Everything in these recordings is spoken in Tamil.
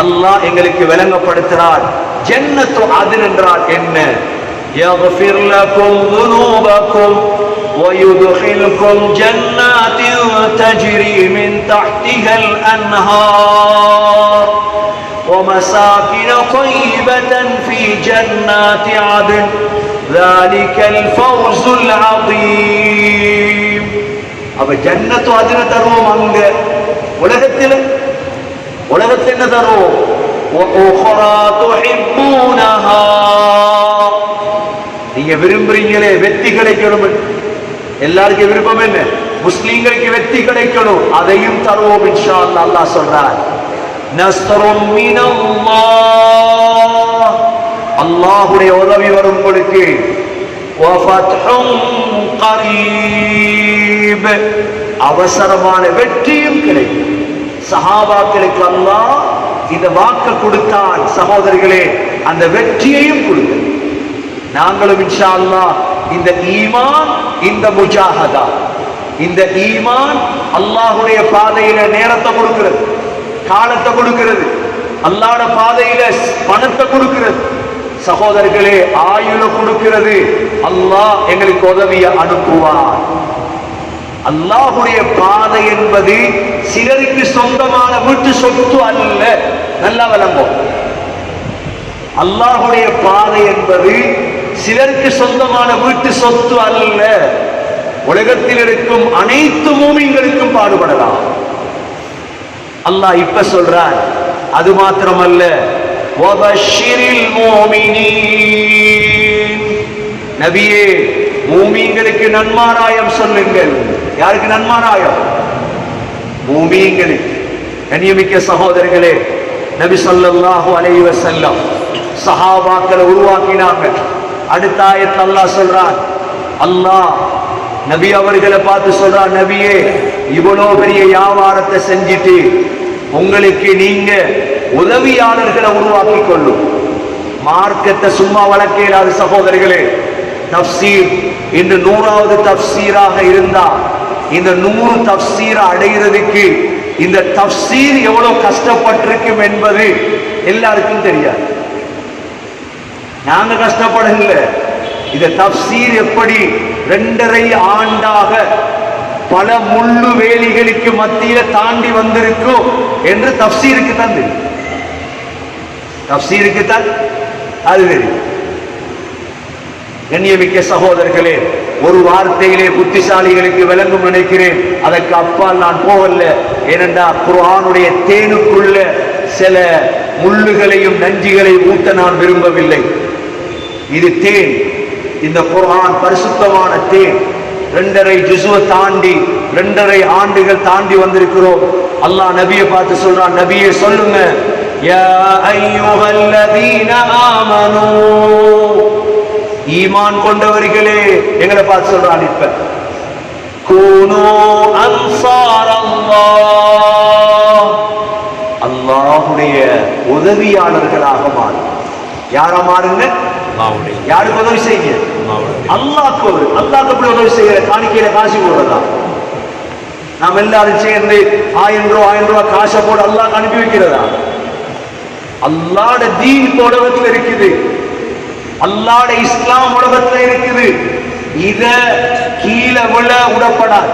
அல்லாஹ் எங்களுக்கு விளங்கப்படுத்துகிறார் ஜன்னத்து அதில் என்றால் என்ன يغفر لكم ذنوبكم ويدخلكم جنات تجري من تحتها الأنهار ومساكن طيبة في جنات عدن ذلك الفوز العظيم அப்ப ஜன்னத்து அதில தருவோம் அங்க உலகத்தில் نذروا وأخرى تحبونها. എവരും പ്രിയങ്ങളെ വ്യക്തികളേക്കുണ്ട് എല്ലാവർക്കും എവരുപ്പം തന്നെ മുസ്ലിങ്ങൾക്ക് വ്യക്തികളേക്കുള്ളൂ അതെയും തറവോ ഇൻഷാ അല്ലാ സൊല്ലാൻ അള്ളാഹുടെ ഉറവി വരുമ്പോഴേക്ക് അവസരമാണ് വെട്ടിയും കിടക്കും உதவி சஹாபாக்களுக்கு அல்லாஹ் இந்த வாக்க கொடுத்தான். சகோதரிகளே அந்த வெற்றியையும் கொடுங்க. நாங்களும் இன்ஷா அல்லாஹ் இந்த ஈமான் இந்த முஜாஹதா இந்த ஈமான் அல்லாஹுடைய பாதையில நேரத்தை கொடுக்கிறது காலத்தை கொடுக்கிறது அல்லாட பாதையில பணத்தை கொடுக்கிறது. சகோதரர்களே ஆயுள கொடுக்கிறது. அல்லாஹ் எங்களுக்கு உதவிய அனுப்புவார் அல்லாஹுடைய பாதை என்பது சிலருக்கு சொந்தமான வீட்டு சொத்து அல்ல. நல்லா விளங்கும் அல்லாஹுடைய பாதை என்பது சிலருக்கு சொந்தமான வீட்டு சொத்து அல்ல. உலகத்தில் இருக்கும் அனைத்து மூமிங்களுக்கும் பாடுபடலாம். அல்லாஹ் இப்ப சொல்றான் அது மாத்திரமல்ல. நபியே மூமிங்களுக்கு நன்மாராயம் சொல்லுங்கள். யாருக்கு நன்மாராயம் மூமிங்களுக்கு கண்ணியமிக்க சகோதரர்களே நபி சொல்லாஹு அலைவ செல்லம் சஹாபாக்களை உருவாக்கினாங்க. அடுத்த ஆயத் அல்லாஹ் சொல்றான் அல்லாஹ் நபி அவர்களை பார்த்து சொல்றான் நபியே இவ்வளோ பெரிய வியாபாரத்தை செஞ்சிட்டு உங்களுக்கு நீங்க உதவியாளர்களை உருவாக்கி கொள்ளும். மார்க்கத்தை சும்மா வளர்க்க இல்லாத சகோதரர்களே. தப்சீர் இன்று நூறாவது தப்சீராக இருந்தா இந்த நூறு தப்சீர் அடைகிறதுக்கு இந்த தப்சீர் எவ்வளவு கஷ்டப்பட்டிருக்கும் என்பது எல்லாருக்கும் தெரியாது. நாங்க கஷ்டப்படல. இந்த தப்சீர் எப்படி ரெண்டரை ஆண்டாக பல முள்ளு வேலிகளுக்கு மத்தியில தாண்டி வந்திருக்கோ என்று தப்சீருக்கு தந்து தப்சீருக்கு தான் அது தெரியும். கண்ணியமிக்க சகோதரர்களே ஒரு வார்த்தையிலே புத்திசாலிகளுக்கு விளங்கும் நினைக்கிறேன். அதற்கு அப்பால் நான் போகல. ஏனென்றா குர்ஆனுடைய தேனுக்குள்ள சில முள்ளுகளையும் நஞ்சுகளையும் ஊட்ட நான் விரும்பவில்லை. இது தேன். இந்த குர்ஆன் பரிசுத்தமான தேன். ரெண்டரை ஜுசுவை தாண்டி ரெண்டரை ஆண்டுகள் தாண்டி வந்திருக்கிறோம். அல்லாஹ் நபியை பார்த்து சொல்றான் நபியை சொல்லுங்க. யா அய்யுஹல்லதீன ஆமனூ ஈமான் கொண்டவர்களே எங்களை பார்த்து சொல்றான் இப்ப. கூனோ அன்சார் அல்லாஹ் அல்லாஹுடைய உதவியாளர்களாக மாறும். யாரா மாறுங்க? யாருக்கு உதவி செய்யுங்க? ஒரு அல்லாஹ்க்கு எப்படி உதவி செய்யற? காணிக்கையில காசு போடுறதா? நாம் எல்லாரும் சேர்ந்து ஆயிரம் ரூபா ஆயிரம் ரூபாய் காசை போட அல்லாஹ் அனுப்பி வைக்கிறதா? அல்லாட தீன் உலகத்துல இருக்குது. அல்லாட இஸ்லாம் உலகத்துல இருக்குது. இத கீழே விழ விடப்படாது.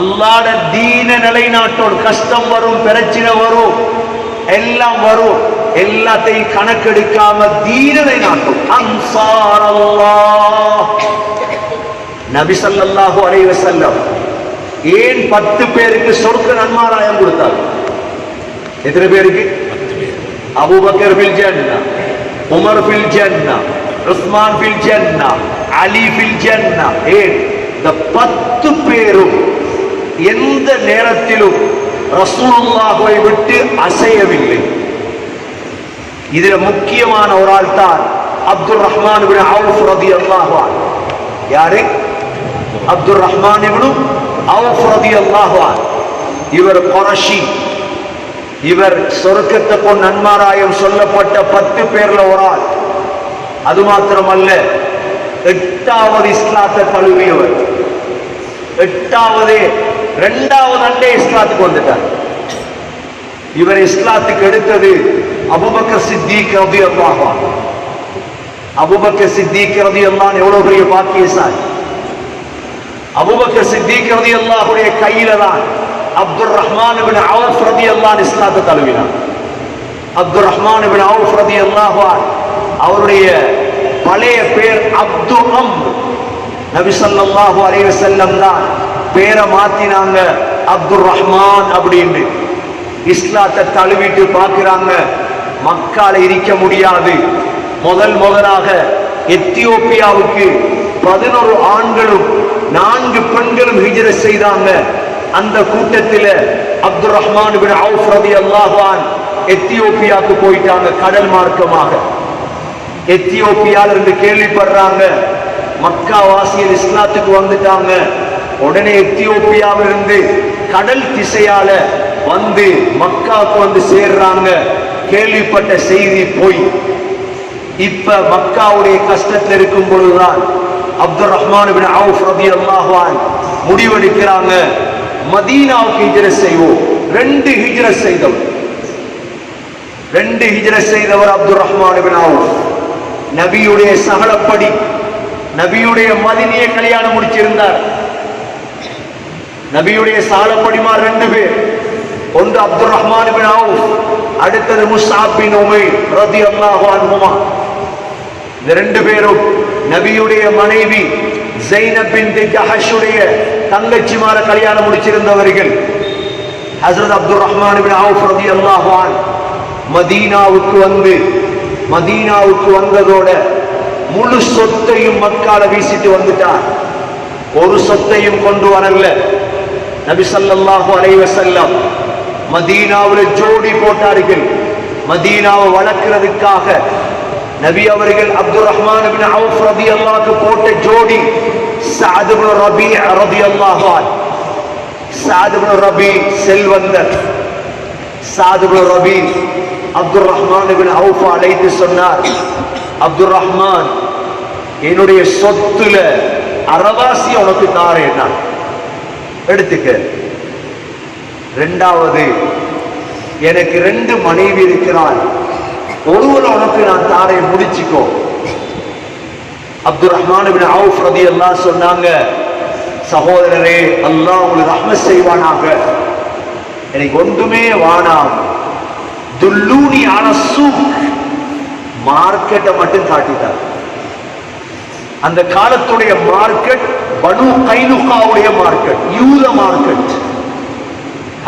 அல்லாட தீன நிலைநாட்டோடு கஷ்டம் வரும் பிரச்சனை வரும் எல்லாம் வரும். எல்லாத்தையும் கணக்கெடுக்காம தீனனை நாட்டும் அன்சார் அல்லாஹ் நபி ஸல்லல்லாஹு அலைஹி வஸல்லம் ஏன் பத்து பேருக்கு சொர்க்க நன்மாராயம் கொடுத்தார்? எத்தனை பேருக்கு? அபூபக்கர் ஃபில் ஜன்னா உமர் ஃபில் ஜன்னா உஸ்மான் ஃபில் ஜன்னா அலி பில் ஜன்னா ஏன் இந்த பத்து பேரும் எந்த நேரத்திலும் ரசூலுல்லாஹுவை விட்டு அசையவில்லை இதுல முக்கியமான ஒரு ஆள் தான் அப்துல் ரஹ்மான் இப்னு அவுஃப் ரலியல்லாஹு அன்ஹு யாரு அப்துல் ரஹ்மான் இப்னு அவுஃப் ரலியல்லாஹு அன்ஹு இவர் குரஷி இவர் சொர்க்கத்தை பொன் நன்மாராயம் சொல்லப்பட்ட பத்து பேர்ல ஒரு ஆள். அது மாத்திரமல்ல எட்டாவது இஸ்லாத்தை தழுவியவர் எட்டாவது இரண்டாவது அண்டே இஸ்லாத்துக்கு வந்துட்டார். இவர் இஸ்லாத்துக்கு எடுத்தது அபுபக்கர் சித்திக் ரதி அல்லாஹா அபுபக்கர் சித்திக் அல்லான் எவ்வளவு பெரிய பாக்கியசாலி. அபுபக்கர் சித்திக் ரதி அல்லாஹுடைய கையில தான் அப்துல் ரஹ்மான் அவுஃப் ரதி அல்லான் இஸ்லாத்தை தழுவினார். அப்துல் ரஹ்மான் அவுஃப் ரதி அல்லாஹான் அவருடைய பழைய பேர் அப்து அம் நபி ஸல்லல்லாஹு அலைஹி தான் பேரை மாத்தினாங்க அப்துல் ரஹ்மான் அப்படின்னு இஸ்லாத்தை தழுவிட்டு பார்க்கிறாங்க. மக்கால இருக்க முடியாது. முதல் முதலாக எத்தியோப்பியாவுக்கு பதினோரு ஆண்களும் நான்கு பெண்களும் ஹிஜர செய்தாங்க. அந்த கூட்டத்தில் அப்துல் ரஹ்மான் பின் அவுஃப் ரதி அல்லாஹான் எத்தியோப்பியாவுக்கு போயிட்டாங்க கடல் மார்க்கமாக. எத்தியோப்பியால இருந்து கேள்விப்படுறாங்க மக்கா வாசியல் இஸ்லாத்துக்கு வந்துட்டாங்க. உடனே எத்தியோப்பியாவிலிருந்து கடல் திசையால வந்து மக்காவுக்கு வந்து சேர்றாங்க. கேள்விப்பட்ட செய்தி போய். இப்ப மக்காவுடைய கஷ்டத்தில் இருக்கும் பொழுதுதான் அப்துல் ரஹ்மான் முடிவெடுக்கிறாங்க. மதீனாவுக்கு ஹிஜர செய்வோம். ரெண்டு ஹிஜர செய்தவர். ரெண்டு ஹிஜர செய்தவர் அப்துல் ரஹ்மான் நபியுடைய சகலப்படி நபியுடைய மதினியை கல்யாணம் முடிச்சிருந்தார். நபியுடைய சாலப்படிமார் ரெண்டு பேர். ஒன்று அப்துல் ரஹ்மான் பின் அவுஃப் அடுத்தது முஸ்ஆப் உமை ரதி ரலியல்லாஹு அன்ஹுமா. இந்த ரெண்டு பேரும் நபியுடைய மனைவி ஜெய்னபின் ஜஹஷுடைய தங்கச்சிமார கல்யாணம் முடிச்சிருந்தவர்கள். ஹசரத் அப்துல் ரஹ்மான் பின் அவுஃப் மதீனாவுக்கு வந்து மதீனாவுக்கு வந்ததோட முழு சொத்தையும் மக்கால வீசிட்டு வந்துட்டார். ஒரு சொத்தையும் கொண்டு வரல. நபி ஸல்லல்லாஹு அலைஹி வஸல்லம் மதீனாவில் ஜோடி போட்டார்கள். மதீனாவை வளர்க்கிறதுக்காக நபி அவர்கள் அப்துல் ரஹ்மான் போட்ட ஜோடி சஅத் ரபி ரபீ ரலியல்லாஹு அன்ஹு ரபி செல்வந்தர் சஅத் ரபி அப்துல் ரஹ்மான் அவுஃபா அழைத்து சொன்னார் அப்துல் ரஹ்மான் என்னுடைய சொத்துல அறவாசி உனக்கு தாரேன்னா. எடுத்துக்க. ரெண்டாவது எனக்கு ரெண்டு மனைவி இருக்கிறாள். ஒருவர் உனக்கு நான் தாரை முடிச்சுக்கோ. அப்துல் ரஹ்மான் பின் அவுஃப் ரதி எல்லாம் சொன்னாங்க சகோதரரே அல்லாஹ் உங்களுக்கு ரஹ்மத் செய்வானாக. எனக்கு ஒன்றுமே வானாம் துல்லூனி அனசு மார்க்கெட்டை மட்டும் காட்டிட்டார் அந்த காலத்துடைய மார்க்கெட் பனு கைலுகாவுடைய மார்க்கெட் யூத மார்க்கெட்.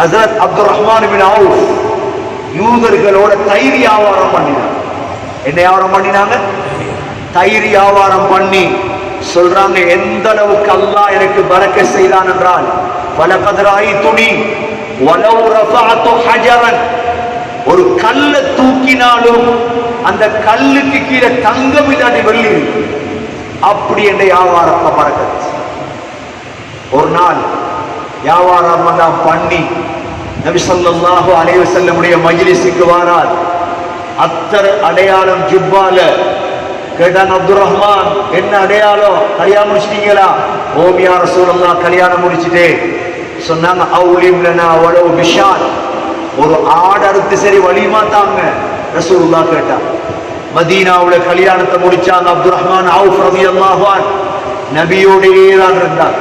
ஹசரத் அப்துல் ரஹ்மான் பின் அவுஃப் யூதர்களோட தை வியாபாரம் பண்ணினார். என்ன வியாபாரம் பண்ணினாங்க? தயிர் வியாபாரம் பண்ணி சொல்றாங்க எந்த அளவுக்கு அல்லாஹ் எனக்கு பறக்க செய்தான் என்றால் வலகதராய் துணி ஒரு கல்ல தூக்கினாலும் அந்த கல்லுக்கு கீழே தங்கம் இல்லாட்டி வெள்ளி அப்படி என்ற வியாபாரத்தை பறக்கிறது. ஒரு நாள் வியாபாரம் எல்லாம் பண்ணி நபி ஸல்லல்லாஹு அலைஹி வஸல்லமுடைய மஜ்லிஸுக்கு வாரார். அத்தர் அடையாளம் ஜுப்பால கேட்டான் அப்துல் ரஹ்மான் என்ன அடையாளம்? கல்யாணம் முடிச்சிட்டீங்களா? ஓமியா ரசூலல்லா கல்யாணம் முடிச்சிட்டே. சொன்னாங்க அவுலிம் லனா வலவு பிஷான் ஒரு ஆடு அறுத்து சரி வலிமா தாங்க? ரசூலுல்லாஹ் கேட்டான். மதீனாவுல கல்யாணத்தை முடிச்சாங்க அப்துல் ரஹ்மான் அவுஃப் ரவி அல்லாஹான் நபியோடையே தான் இருந்தார்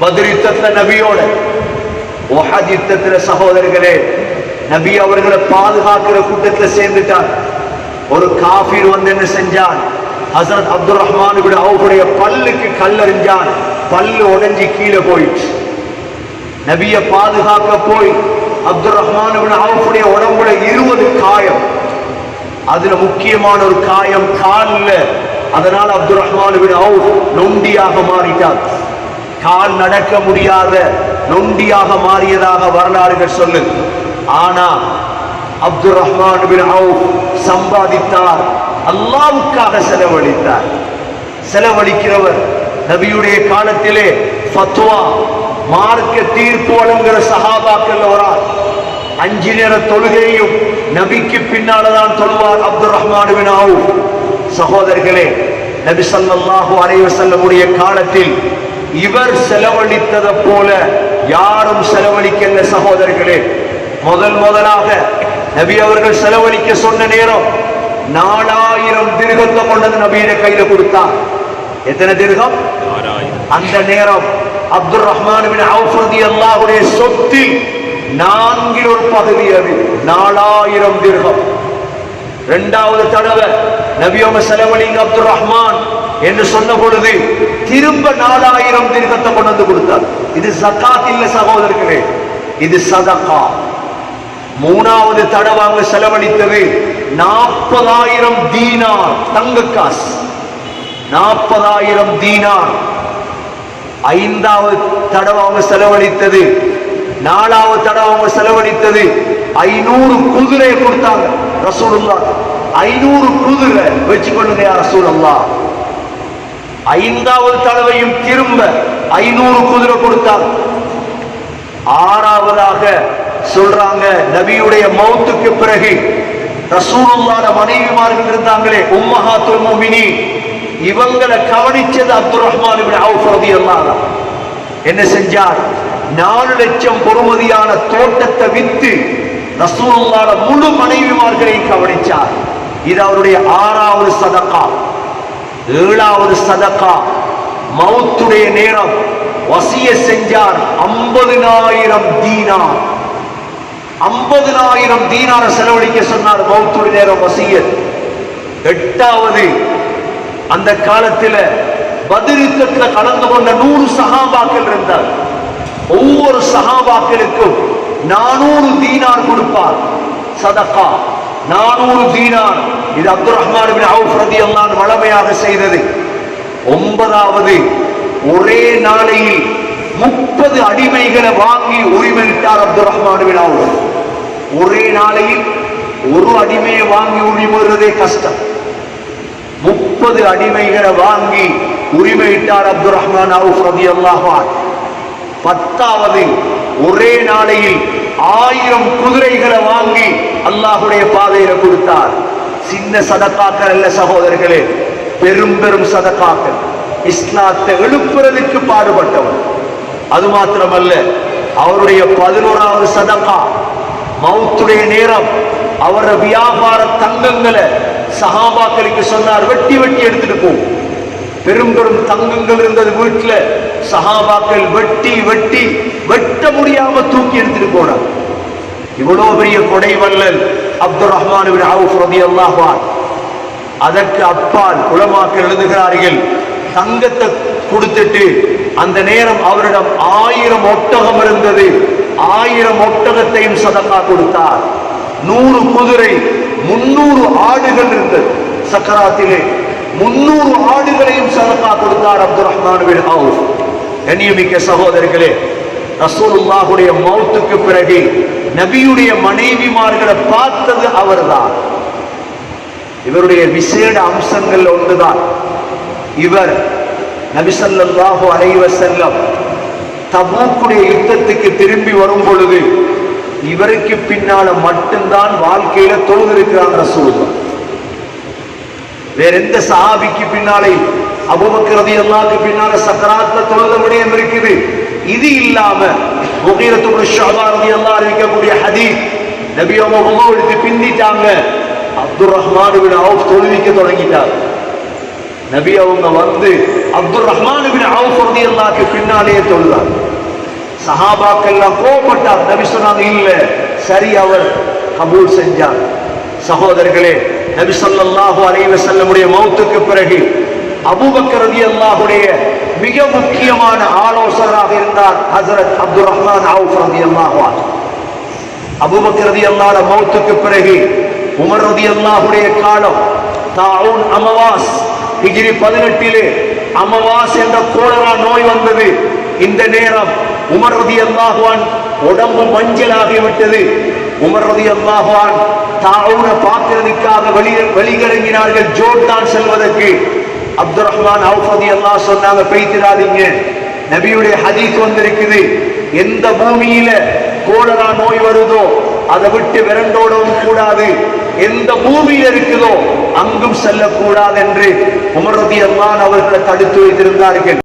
பத்ர் யுத்தத்துல நபியோட. ஒஹத் யுத்தத்துல சகோதரர்களே நபி அவர்களை பாதுகாக்கிற கூட்டத்தில் சேர்ந்துட்டார். ஒரு காபீர் வந்து என்ன செஞ்சான்? ஹசரத் அப்துல் ரஹ்மான் அவருடைய பல்லுக்கு கல்லறிஞ்சான் பல்லு உடைஞ்சு கீழே போயிடுச்சு. நபிய பாதுகாக்க போய் அப்துல் ரஹ்மான் அவருடைய உடம்புல இருபது காயம். அதுல முக்கியமான ஒரு காயம் காலில். அதனால அப்துல் ரஹ்மான் இப்னு நொண்டியாக மாறிட்டார். கால் நடக்க முடியாத நொண்டியாக மாறியதாக வரலாறுகள் சொல்லு ஆனா அப்துல் ரஹ்மான் பின் சம்பாதித்தார். அல்லாவுக்காக செலவழித்தார். செலவழிக்கிறவர் நபியுடைய காலத்திலே ஃபத்வா மார்க்க தீர்ப்பு வழங்குகிற சகாபாக்கள் வரார் அஞ்சு நேர தொழுகையும் நபிக்கு பின்னால்தான் தொழுவார் அப்துல் ரஹ்மான் பின் அவுஃப். சகோதரர்களே நபி ஸல்லல்லாஹு அலைஹி காலத்தில் இவர் செலவழித்ததை போல யாரும் செலவழிக்கல சகோதரர்களே. முதல் முதலாக நபி அவர்கள் செலவழிக்க சொன்ன நேரம் நாலாயிரம் திருகத்தை கொண்டது நபியிட கையில கொடுத்தார் எத்தனை திருகம்? அந்த நேரம் அப்துல் ரஹ்மான் சொத்தில் நான்கில் ஒரு பகுதி அது நாலாயிரம் திருகம். இரண்டாவது தடவை நபியோம செலவழிங்க அப்துல் ரஹ்மான் என்று சொன்ன பொழுது திரும்ப நாலாயிரம் திருகத்தை கொண்டு வந்து கொடுத்தார். இது சகாத் இல்ல சகோதரர்களே இது சதகா. மூணாவது தடவாங்க செலவழித்தது நாற்பதாயிரம் தீனார் தங்க காசு. நாற்பதாயிரம் தீனார். ஐந்தாவது தடவாங்க செலவழித்தது நாலாவது தடவாங்க செலவழித்தது ஐநூறு குதிரையை கொடுத்தாங்க ரசூலுல்லா ஐநூறு குதிரை வச்சுக்கொள்ளுங்க ரசூலுல்லா ஐந்தாவது தடவையும் திரும்ப ஐநூறு குதிரை கொடுத்தாங்க. ஆறாவதாக சொல்றாங்க நபியுடைய மௌத்துக்கு பிறகு. ரசூலுல்லாத மனைவிமார்கள் இருந்தாங்களே உம்மஹாத்துல் முஃமினீன். இவங்களை கவனிச்சது அப்துல் ரஹ்மான் இப்னு அவுஃப் என்ன செஞ்சார்? நாலு லட்சம் பொறுமதியான தோட்டத்தை வித்து ரசூலுல்லாத முழு மனைவிமார்களை கவனிச்சார். இது அவருடைய ஆறாவது சதக்கா. ஏழாவது சதகா மௌத்துடைய நேரம். வசிய செஞ்சார் ஐம்பதினாயிரம் தீனார். ஐம்பதனாயிரம் தீனார செலவழிக்க சொன்னார் மௌத்துடைய நேரம் வசியர் எட்டாவது அந்த காலத்தில் பதிரித்தத்துல கலந்து கொண்ட நூறு சகாபாக்கள் இருந்தார். ஒவ்வொரு சகாபாக்களுக்கும் நானூறு தீனார் கொடுப்பார். சதகா நானூறு தீனார். இது அப்துல் ரஹ்மான் பின் அல்லான் வளமையாக செய்தது. ஒன்பதாவது ஒரே நாளையில் முப்பது அடிமைகளை வாங்கி உரிமையிட்டார் அப்துல் ரஹ்மான் பின் அவுஃப். ஒரே நாளையில் ஒரு அடிமையை வாங்கி உரிமைறதே கஷ்டம். முப்பது அடிமைகளை வாங்கி உரிமையிட்டார் அப்துல் ரஹ்மான் அவுஃப் பத்தாவது ஒரே நாளையில் ஆயிரம் குதிரைகளை வாங்கி அல்லாஹுடைய பாதையில கொடுத்தார். சின்ன சதக்காக்கள் அல்ல சகோதரர்களே பெரும் பெரும் சதக்காக்கள். இஸ்லாத்தை எழுப்புறதுக்கு பாடுபட்டவர். அது மாத்திரமல்ல அவருடைய பதினோராவது சதக்கா மௌத்துடைய நேரம். அவரோட வியாபார தங்கங்களை சஹாபாக்களுக்கு சொன்னார் வெட்டி வெட்டி எடுத்துட்டு போ. பெரும் பெரும் தங்கங்கள் இருந்தது வீட்டில். சஹாபாக்கள் வெட்டி வெட்டி வெட்ட முடியாம தூக்கி எடுத்துட்டு போனார். இவ்வளோ பெரிய கொடை வல்லல் அப்துல் ரஹ்மான் அவுஃப் ரலியல்லாஹு அதற்கு அப்பால் உலமாக்கள் எழுதுகிறார்கள் தங்கத்தை கொடுத்துட்டு அந்த நேரம் அவரிடம் ஆயிரம் ஒட்டகம் இருந்தது. ஆயிரம் ஒட்டகத்தையும் சதக்கா கொடுத்தார். நூறு குதிரை முன்னூறு ஆடுகள் இருந்தது. சக்கராத்திலே முன்னூறு ஆடுகளையும் சதக்கா கொடுத்தார் அப்துல் ரஹ்மான் பின் கண்ணியமிக்க சகோதரர்களே ரசூலுல்லாஹுடைய மௌத்துக்கு பிறகு நபியுடைய மனைவிமார்களை பார்த்தது அவர்தான். இவருடைய விசேட அம்சங்கள் ஒன்றுதான். இவர் நபிசல்லாஹு அலைவசல்லம் தபூக்குடைய யுத்தத்துக்கு திரும்பி வரும் பொழுது இவருக்கு பின்னால மட்டும்தான் வாழ்க்கையில தொழுதிருக்கிறான் ரசூலுல்லாஹ். வேற எந்த சஹாபிக்கு பின்னாலே அபூபக்கர் ரலியல்லாஹு பின்னால சக்கராத்ல தொழுத விடயம் இருக்குது. இது இல்லாம முகீரத்துடைய இப்னு ஷுஅபா ரலியல்லாஹு அறிவிக்கக்கூடிய நபி அவங்க எடுத்து பின்னிட்டாங்க. அப்துல் ரஹ்மான் இப்னு அவுஃப் தொழுவிக்க தொடங்கிட்டார் நபி அவங்க வந்து அப்துல் ரஹ்மான் இப்னு அவுஃப் ரலியல்லாஹு பின்னாலேயே தொழுதாங்க. சஹாபாக்கெல்லாம் கோபப்பட்டார் நபி சொன்னாங்க இல்ல சரி அவர் கபூல் செஞ்சார். சகோதரர்களே நபி ஸல்லல்லாஹு அலைவ செல்லமுடைய மௌத்துக்கு பிறகு அபுபக்கரதி அல்லாஹுடைய மிக முக்கியமான ஆலோசகராக இருந்தார் ஹசரத் அப்துல் ரஹ்மான் அவுஃப் ரதி அன்ஹு. அபுபக்கரதி அல்லாத மௌத்துக்கு பிறகு உமர் ரலியல்லாஹுடைய காலம் தாவுன் அமவாஸ் ஹிஜ்ரி பதினெட்டிலே அமவாஸ் என்ற கோலரா நோய் வந்தது. இந்த நேரம் உமர் ரதி அல்லாஹுவான் உடம்பு மஞ்சளாகிவிட்டது உமர் ரதி அல்லாஹுவான் தாவுன பார்க்கிறதுக்காக வெளி வெளிகிறங்கினார்கள் ஜோர்டான் செல்வதற்கு. அப்துல் ரஹ்மான் அவுஃபதி அல்லாஹ் சொன்னாங்க பெய்திராதீங்க நபியுடைய ஹதீஸ் வந்திருக்குது. எந்த பூமியில கோலரா நோய் வருதோ அதை விட்டு விரண்டோடவும் கூடாது. எந்த பூமியில இருக்குதோ அங்கும் செல்லக்கூடாது என்று உமரதி அல்லான் அவர்களை தடுத்து வைத்திருந்தார்கள்.